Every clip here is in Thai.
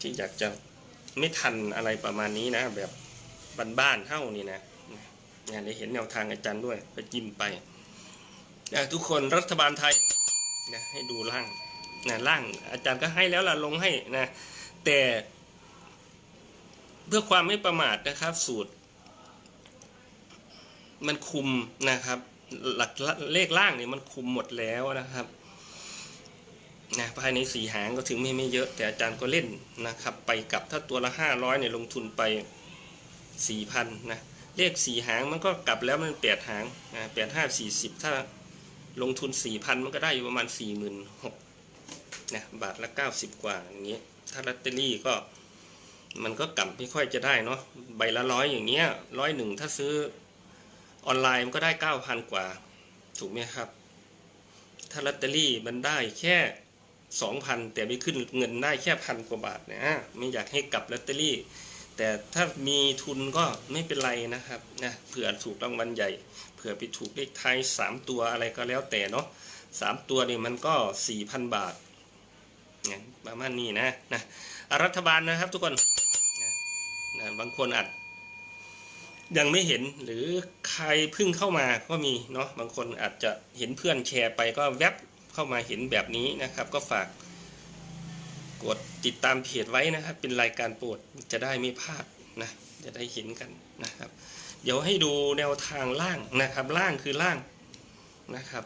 ที่อยากจะไม่ทันอะไรประมาณนี้นะ แบบบ้านๆเท่านี่นะเนี่ยได้เห็นแนวทางอาจารย์ด้วยไปจิ้มไปนะทุกคนรัฐบาลไทยนะให้ดูร่างนะร่างอาจารย์ก็ให้แล้วล่ะลงให้นะแต่เพื่อความไม่ประมาทนะครับ สูตร มันคุมนะครับ หลักเลขล่างเนี่ยมันคุมหมดแล้วนะครับ นะภายในสี่หางก็ถึงไม่ไม่เยอะ แต่อาจารย์ก็เล่นนะครับ ไปกลับถ้าตัวละห้าร้อยเนี่ยลงทุนไปสี่พันนะเลขสี่หางมันก็กลับแล้วมันแปดหางนะแปดห้าสี่สิบถ้าลงทุนสี่พันมันก็ได้อยู่ประมาณสี่หมื่นหกนะบาทละเก้าสิบกว่าอย่างเงี้ยถ้าลอตเตอรี่ก็มันก็กลับไม่ค่อยจะได้เนาะใบละร้อยอย่างเงี้ยร้อยหนึ่งถ้าซื้อออนไลน์มันก็ได้เก้าพันกว่า ถูกไหมครับ ถ้าลอตเตอรี่มันได้แค่ สองพันแต่ไม่ขึ้นเงินได้แค่พันกว่าบาทนะไม่อยากให้กลับลอตเตอรี่ แต่ถ้ามีทุนก็ไม่เป็นไรนะครับนะเผื่อถูกรางวัลใหญ่ เผื่อไปถูกเลขไทายสามตัวอะไรก็แล้วแต่เนาะสามตัวนี่มันก็สี่พันบาทเนี่ยประมาณนี้นะนะรัฐบาลนะครับทุกคนนะนะบางคนอาจยังไม่เห็นหรือใครเพิ่งเข้ามาก็มีเนาะบางคนอาจจะเห็นเพื่อนแชร์ไปก็แวบ เข้ามาเห็นแบบนี้นะครับ ก็ฝากกดติดตามเพจไว้นะครับ เป็นรายการโปรดจะได้ไม่พลาดนะจะได้เห็นกันนะครับ เดี๋ยวให้ดูแนวทางล่างนะครับ ล่างคือล่างนะครับ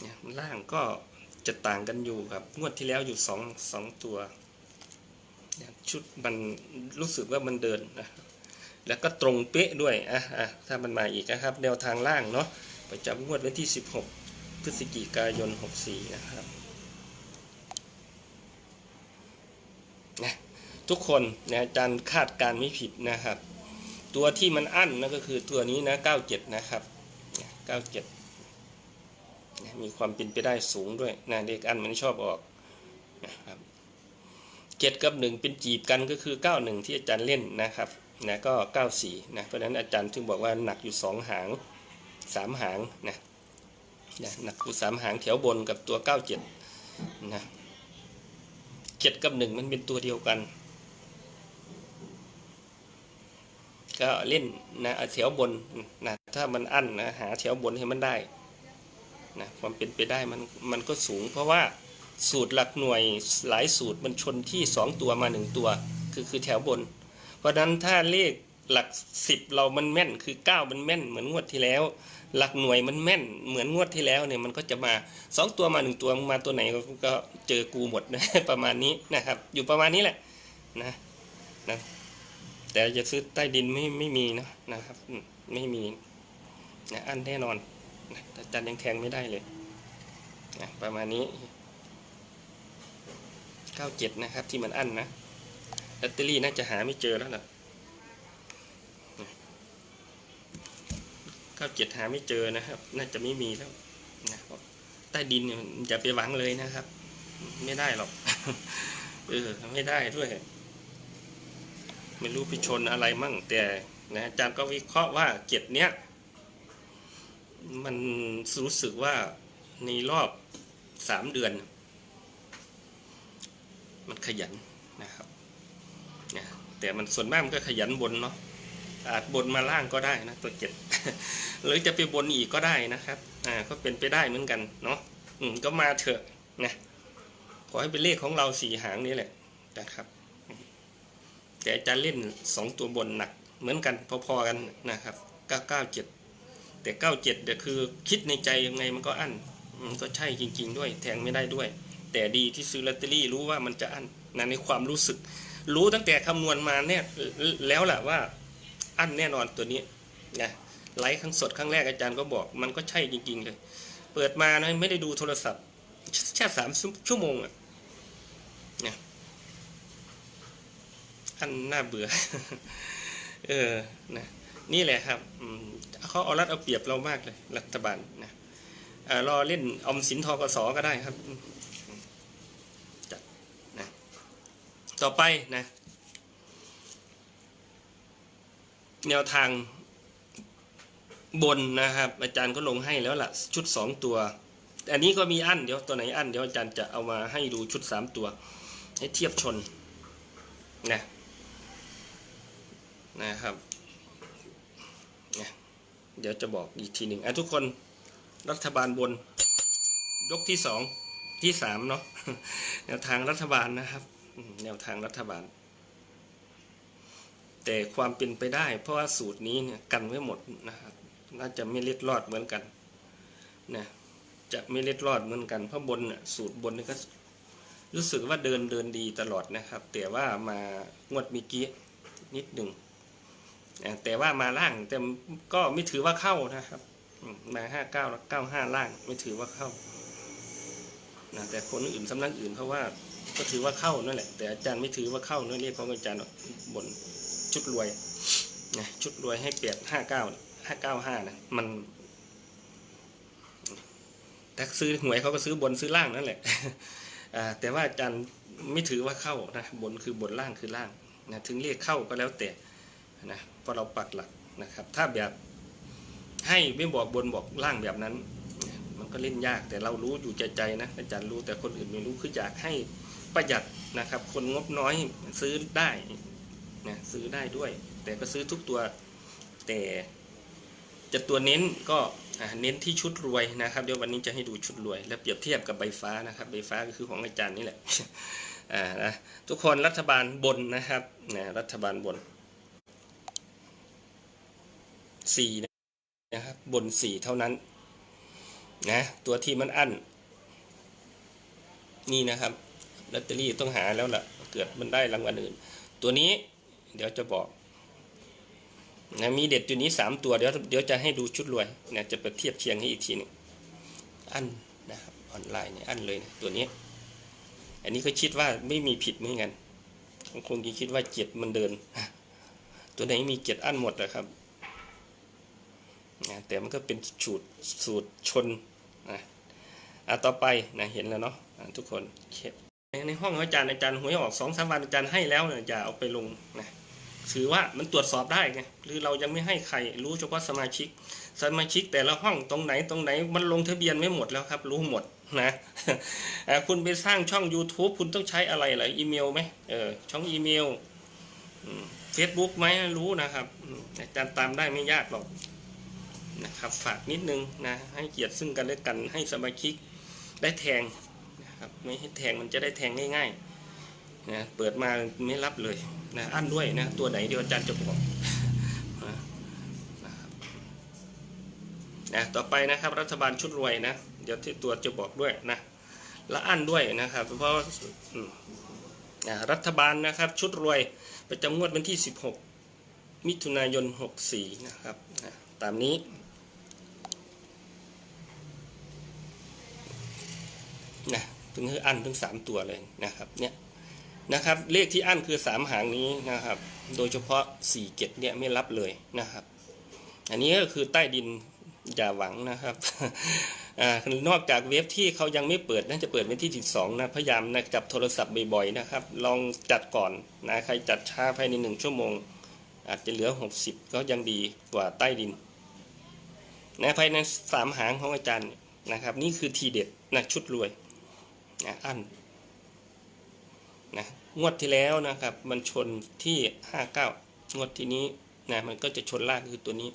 เนี่ยล่างก็จะต่างกันอยู่ครับงวดที่แล้วอยู่สองสองตัวเนี่ยชุดมันรู้สึกว่ามันเดินนะแล้วก็ตรงเป๊ะด้วยอะอะถ้ามันมาอีกนะครับ แนวทางล่างเนาะประจำงวดวันที่ 16 พฤศจิกายน 64 นะครับนะทุกคนนะอาจารย์คาดการไม่ผิดนะครับ ตัวที่มันอั้นนั่นก็คือตัวนี้นะ 97 นะครับเนี่ย97นะมีความเป็นไปได้สูงด้วยนะเลขอั้นมันชอบออกนะครับเจ็ดกับหนึ่งเป็นจีบกันก็คือ 91 ที่อาจารย์เล่นนะครับนะก็ 94 นะเพราะฉะนั้นอาจารย์ถึงบอกว่าหนักอยู่ 2 หาง 3 หางนะ นะหนักอยู่3หางแถวบนกับตัว97นะเจ็ดกับหนึ่งมันเป็นตัวเดียวกัน ก็เล่นนะแถวบนนะถ้ามันอั้นนะหาแถวบนให้มันได้นะความเป็นไปได้มันมันก็สูง เพราะว่าสูตรหลักหน่วยหลายสูตรมันชนที่สองตัวมาหนึ่งตัว คือคือแถวบน เพราะฉะนั้นถ้าเลข หลักสิบเรามันแม่นคือเก้ามันแม่นเหมือนงวดที่แล้ว หลักหน่วยมันแม่นเหมือนงวดที่แล้วเนี่ยมันก็จะมาสองตัวมาหนึ่งตัวมาตัวไหนก็เจอกูหมดนะประมาณนี้นะครับ อยู่ประมาณนี้แหละนะนะแต่จะซื้อใต้ดินไม่ไม่มีนะนะครับ ไม่มีนะอันแน่นอนนะแต่จันยังแทงไม่ได้เลยนะประมาณนี้เก้าเจ็ดนะครับที่มันอั้นนะลอตเตอรี่น่าจะหาไม่เจอแล้วล่ะ ก้าเจ็ดหาไม่เจอนะครับ น่าจะไม่มีแล้วนะครับใต้ดินเนี่ยอย่าไปหวังเลยนะครับ ไม่ได้หรอกเออไม่ได้ด้วย ไม่รู้ไปชนอะไรมั่ง แต่นะอาจารย์ก็วิเคราะห์ว่าเจ็ดเนี้ยมันรู้สึกว่าในรอบสามเดือน มันขยันนะครับนะแต่มันส่วนมากมันก็ขยันบนเนาะ อาจบนมาล่างก็ได้นะตัวเจ็ดหรือจะไปบนอีกก็ได้นะครับ อ่าก็เป็นไปได้เหมือนกันเนาะอืมก็มาเถอะนะขอให้เป็นเลขของเราสี่หางนี้แหละนะครับ แต่จารย์เล่นสองตัวบนหนักเหมือนกันพอๆกันนะครับเก้าเก้าเจ็ดแต่เก้าเจ็ดเดี๋ยวคือคิดในใจยังไงมันก็อั้นมันก็ใช่จริง ๆ ด้วยแทงไม่ได้ด้วย แต่ดีที่ซื้อลอตเตอรี่รู้ว่ามันจะอั้นนะในความรู้สึก รู้ตั้งแต่คำนวณมาเนี่ยแล้วแหละว่า อั้นแน่นอนตัวนี้นะไลฟ์ครั้งสดครั้งแรกอาจารย์ก็บอกมันก็ใช่จริง ๆ เลย เปิดมานะไม่ได้ดูโทรศัพท์แค่สามชั่วโมงอะนี่ยอันน่าเบื่อ เออนะนี่แหละครับเขาเอารัดเอาเปรียบเรามากเลย รัฐบาลนะรอเล่นออมสินทกสก็ได้ครับจัดนะต่อไปนะ แนวทางบนนะครับ อาจารย์ก็ลงให้แล้วล่ะ ชุดสองตัว อันนี้ก็มีอันเดี๋ยวตัวไหนอันเดี๋ยวอาจารย์จะเอามาให้ดูชุดสามตัว ให้เทียบชนนะนะครับเนี่ยเดี๋ยวจะบอกอีกทีหนึ่งอะทุกคนรัฐบาลบน ยกที่สองที่สามเนาะแนวทางรัฐบาลนะครับ แนวทางรัฐบาล แต่ความเป็นไปได้ เพราะว่าสูตรนี้เนี่ยกันไว้หมดนะครับน่าจะไม่เล็ดรอดเหมือนกันนะจะไม่เล็ดรอดเหมือนกันเพราะบนน่ะสูตรบนนี่ก็รู้สึกว่าเดินเดินดีตลอดนะครับ แต่ว่ามางวดเมีกี้นิดหนึ่งแต่ว่ามาล่างแต่ก็ไม่ถือว่าเข้านะครับมาห้าเก้าแล้วเก้าห้าล่าง ไม่ถือว่าเข้านะแต่คนอื่นสำนักอื่นเขาว่าก็ถือว่าเข้านั่นแหละ แต่อาจารย์ไม่ถือว่าเข้านั่นเรียกของอาจารย์บน ชุดรวยนะชุดรวยให้เปลี่ยนห้าเก้าห้าเก้าห้านะมันแต่ซื้อหวยเขาก็ซื้อบนซื้อล่างนั่นแหละแต่ว่าอาจารย์ไม่ถือว่าเข้านะบนคือบนล่างคือล่างนะถึงเรียกเข้าก็แล้วแต่นะพราะเราปักหลักนะครับ ถ้าแบบให้ไม่บอกบนบอกล่างแบบนั้น มันก็เล่นยากแต่เรารู้อยู่ใจใจนะอาจารย์รู้แต่คนอื่นไม่รู้คืออยากให้ประหยัดนะครับ คนงบน้อยซื้อได้ นะซื้อได้ด้วย แต่ก็ซื้อทุกตัวแต่จะตัวเน้นก็เน้นที่ชุดรวยนะครับ เดี๋ยววันนี้จะให้ดูชุดรวย และเปรียบเทียบกับใบฟ้านะครับ ใบฟ้าก็คือของอาจารย์นี่แหละอ่านะทุกคนรัฐบาลบนนะครับนะรัฐบาลบนสี่นะครับบนสี่เท่านั้นนะตัวที่มันอั้นนี่นะครับลอตเตอรี่ต้องหาแล้วล่ะเกิดมันได้รางวัลอื่น ตัวนี้ เดี๋ยวจะบอกนะมีเด็ดอยู่นี้สามตัวเดี๋ยวเดี๋ยวจะให้ดูชุดรวยนะจะไปเทียบเคียงให้อีกทีหนึงอันนะครับออนไลน์เนี่ยอันเลยนะตัวนี้ อันนี้ก็คิดว่าไม่มีผิดเหมือนกันคงจะคิดว่าเจ็ดมันเดิน ตัวไหนมีเจ็ดอันหมดนะครับนะแต่มันก็เป็นสูตรสูตรชนนะอะต่อไปนะเห็นแล้วเนาะะทุกคนในห้ององอาจารย์อาจารย์หวยออกสองสามวันอาจารย์ให้แล้วนะอย่าเอาไปลงนะ ถือว่ามันตรวจสอบได้ไงหรือเรายังไม่ให้ใครรู้เฉพาะสมาชิก สมาชิกแต่ละห้องตรงไหนตรงไหนมันลงทะเบียนไม่หมดแล้วครับ รู้หมดนะคุณไปสร้างช่อง YouTube คุณต้องใช้อะไรเหรออีเมลไหมเออช่องอีเมลเฟซบุ๊กไหมรู้นะครับอาจารย์ตามได้ไม่ยากหรอกนะครับฝากนิดนึงนะให้เกียรติซึ่งกันและกันให้สมาชิกได้แทงนะครับไม่ให้แทงมันจะได้แทงง่ายๆนะเปิดมาไม่รับเลย นะอั้นด้วยนะตัวไหนเดี๋ยวอาจารย์จะบอกนะต่อไปนะครับรัฐบาลชุดรวยนะเดี๋ยวที่ตัวจะบอกด้วยนะและอั้นด้วยนะครับ เพราะนะรัฐบาลนะครับชุดรวยประจำงวดวันที่ 16 มิถุนายน 64 นะครับนะตามนี้นะถึงคืออั้นถึงสามตัวเลยนะครับเนี่ย นะครับ เลขที่อั้นคือสามหางนี้นะครับ โดยเฉพาะสี่เจ็ดเนี่ยไม่รับเลยนะครับ อันนี้ก็คือใต้ดินอย่าหวังนะครับอ่านอกจากเว็บที่เขายังไม่เปิดน่าจะเปิดวันที่ 12 นะ พยายามนะจับโทรศัพท์บ่อยๆนะครับ ลองจัดก่อนนะใครจัดช้าภายในหนึ่งชั่วโมง อาจจะเหลือ 60 ก็ยังดีกว่าใต้ดินนะภายในสามหางของอาจารย์นะครับ นี่คือทีเด็ดนะชุดรวยนะอัน นะงวดที่แล้วนะครับ มันชนที่ 59 งวดที่นี้นะมันก็จะชนล่างคือตัวนี้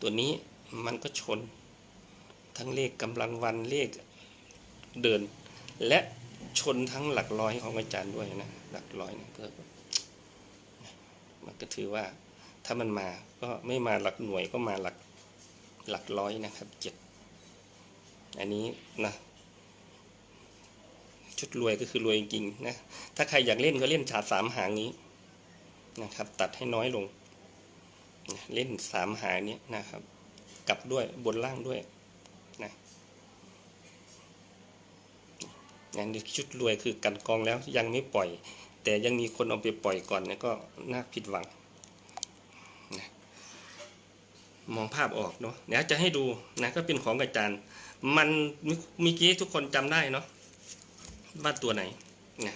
ตัวนี้มันก็ชนทั้งเลขกำลังวันเลขเดิน และชนทั้งหลักร้อยของอาจารย์ด้วยนะหลักร้อยนะก็มันก็ถือว่าถ้ามันมาก็ไม่มาหลักหน่วยก็มาหลักหลักร้อยนะครับเจ็ด อันนี้นะชุดรวยก็คือรวยจริงๆนะ ถ้าใครอยากเล่นก็เล่นฉาดสามหางนี้นะครับ ตัดให้น้อยลง เล่นสามหางนี้นะครับ กลับด้วยบนล่างด้วยนะงานนี้ชุดรวยคือกันกองแล้วยังไม่ปล่อย แต่ยังมีคนเอาไปปล่อยก่อนเนี่ยก็น่าผิดหวังนะมองภาพออกเนาะเดี๋ยวจะให้ดูนะก็เป็นของอาจารย์ มันมีกี้ทุกคนจำได้เนาะว่าตัวไหนนะ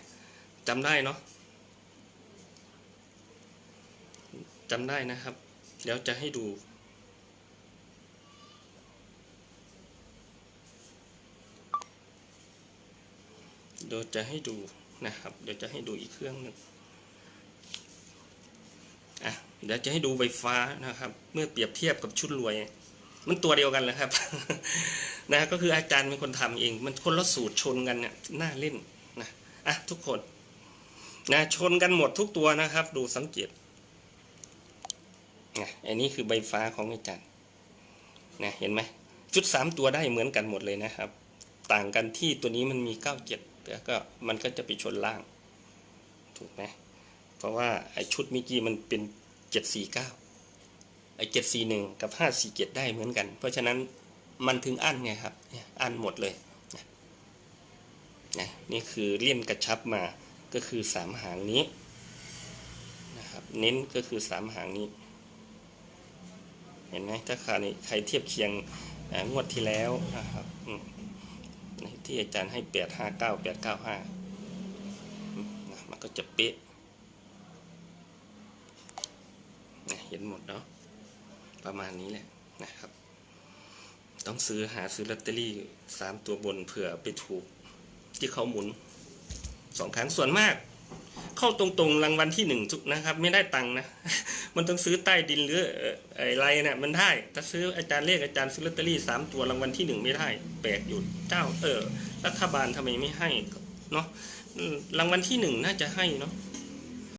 จำได้เนาะจำได้นะครับ เดี๋ยวจะให้ดูเดี๋ยวจะให้ดูนะครับ เดี๋ยวจะให้ดูอีกเครื่องหนึ่งอะเดี๋ยวจะให้ดูไฟฟ้านะครับ เมื่อเปรียบเทียบกับชุดรวย มันตัวเดียวกันแหละครับ นะก็คืออาจารย์เป็นคนทำเอง มันคนละสูตรชนกันเนี่ยน่าเล่นนะอะทุกคนนะชนกันหมดทุกตัวนะครับ ดูสังเกตนะอันนี้คือใบฟ้าของอาจารย์นะเห็นไหมชุดสามตัวได้เหมือนกันหมดเลยนะครับ ต่างกันที่ตัวนี้มันมีเก้าเจ็ดแต่ก็มันก็จะไปชนล่าง ถูกไหมเพราะว่าไอ้ชุดมิกี้มันเป็นเจ็ดสี่เก้า เจ็ดสี่หนึ่งกับห้าสี่เจ็ดได้เหมือนกัน เพราะฉะนั้นมันถึงอั้นไงครับอั้นหมดเลยนะนี่คือเลี่ยนกระชับมาก็คือสามหางนี้นะครับเน้นก็คือสามหางนี้ เห็นไหมถ้าใครใครเทียบเคียงงวดที่แล้วนะครับที่อาจารย์ให้แปดห้าเก้าแปดเก้าห้ามันก็จะเป๊ะเห็นหมดเนาะ ประมาณนี้แหละนะครับ ต้องซื้อหาซื้อลอตเตอรี่สามตัวบนเผื่อไปถูก ที่เขาหมุนสองครั้งส่วนมาก เข้าตรงๆรางวัลที่หนึ่งทุกนะครับ ไม่ได้ตังค์นะ มันต้องซื้อใต้ดินหรืออะไรเนี่ยมันได้ถ้าซื้ออาจารย์เลขอาจารย์ซื้อลอตเตอรี่สามตัวรางวัลที่หนึ่งไม่ได้แปลกอยู่เจ้าเออ รัฐบาลทำไมไม่ให้เนาะรางวัลที่หนึ่งน่าจะให้เนาะ